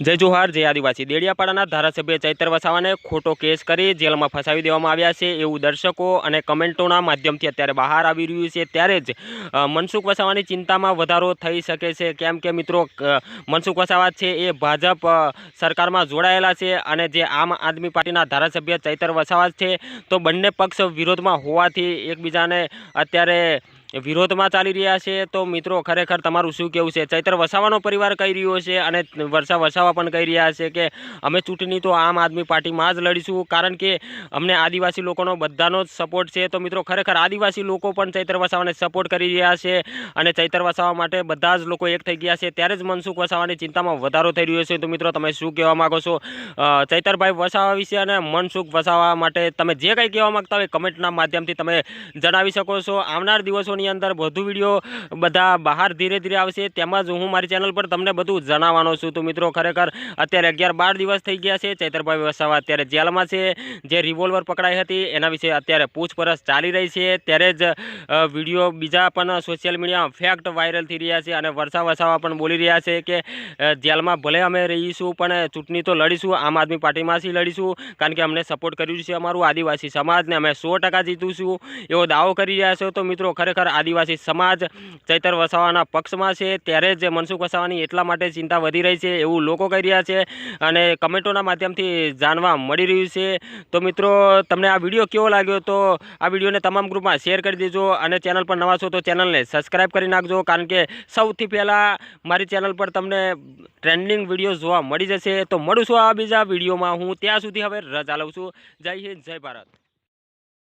જય જોહાર, જય આદિવાસી. દેડિયાપાડાના ધારાસભ્ય ચૈતર વસાવાને ખોટો કેસ કરી જેલમાં ફસાવી દેવામાં આવ્યા છે એવું દર્શકો અને કમેન્ટોના માધ્યમથી અત્યારે બહાર આવી રહ્યું છે. ત્યારે જ મનસુખ વસાવાની ચિંતામાં વધારો થઈ શકે છે. કેમ કે મિત્રો મનસુખ વસાવા છે એ ભાજપ સરકારમાં જોડાયેલા છે અને જે આમ આદમી પાર્ટીના ધારાસભ્ય ચૈતર વસાવા છે, તો બંને પક્ષ વિરોધમાં હોવાથી એકબીજાને અત્યારે વિરોધમાં ચાલી રહ્યા છે, તો મિત્રો ખરેખર તમારું શું કહેવું છે? ચૈતર વસાવાનો પરિવાર કહી રહ્યો છે અને વર્ષા વસાવા પણ કહી રહ્યા છે કે અમે ચૂંટણી તો આમ આદમી પાર્ટીમાં જ લડીશું, કારણ કે અમને આદિવાસી લોકોનો બધાનો જ સપોર્ટ છે. તો મિત્રો ખરેખર આદિવાસી લોકો પણ ચૈતર વસાવાને સપોર્ટ કરી રહ્યા છે અને ચૈતર વસાવા માટે બધા જ લોકો એક થઈ ગયા છે. ત્યારે જ મનસુખ વસાવાની ચિંતામાં વધારો થઈ રહ્યો છે. તો મિત્રો તમે શું કહેવા માગો છો? ચૈતરભાઈ વસાવા વિશે અને મનસુખ વસાવા માટે તમે જે કંઈ કહેવા માગતા હોય કમેન્ટના માધ્યમથી તમે જણાવી શકો છો. આવનાર દિવસોની અંદર વધુ વીડિયો બધા બહાર ધીરે ધીરે આવશે. તેમજ હું મારી ચેનલ પર તમને બધું જણાવવાનો છું. તો મિત્રો, ખરેખર અત્યારે અગિયાર બાર દિવસ થઈ ગયા છે. ચૈતરભાઈ વસાવા અત્યારે જેલમાં છે. જે રિવોલ્વર પકડાઈ હતી, એના વિશે અત્યારે પૂછપરછ ચાલી રહી છે. ત્યારે જ વીડિયો બીજા પણ સોશિયલ મીડિયામાં ફેક્ટ વાયરલ થઈ રહ્યા છે. અને વર્ષા વસાવા પણ બોલી રહ્યા છે કે જેલમાં ભલે અમે રહીશું, પણ ચૂંટણી તો લડીશું. આમ આદમી પાર્ટીમાંથી લડીશું. કારણ કે અમને સપોર્ટ કર્યું છે અમારું આદિવાસી સમાજને. અમે સો ટકા જીતીશું. એવો દાવો કરી રહ્યા છો. તો મિત્રો, ખરેખર આદિવાસી સમાજ ચૈતર વસાવાના પક્ષમાં છે. ત્યારે જ મનસુખ વસાવાની એટલા માટે ચિંતા વધી રહી છે એવું લોકો કહી રહ્યા છે અને કમેન્ટોના માધ્યમથી જાણવા મળી રહ્યું છે. તો મિત્રો, તમને આ વીડિયો કેવો લાગ્યો તો આ વિડીયોને તમામ ગ્રુપમાં શેર કરી દેજો અને ચેનલ પર નવા છો તો ચેનલને સબસ્ક્રાઈબ કરી નાખજો, કારણ કે સૌથી પહેલાં મારી ચેનલ પર તમને ટ્રેન્ડિંગ વીડિયો જોવા મળી જશે. તો મળું છું આ બીજા વિડીયોમાં. હું ત્યાં સુધી હવે રજા લઉં છું. જય હિન્દ, જય ભારત.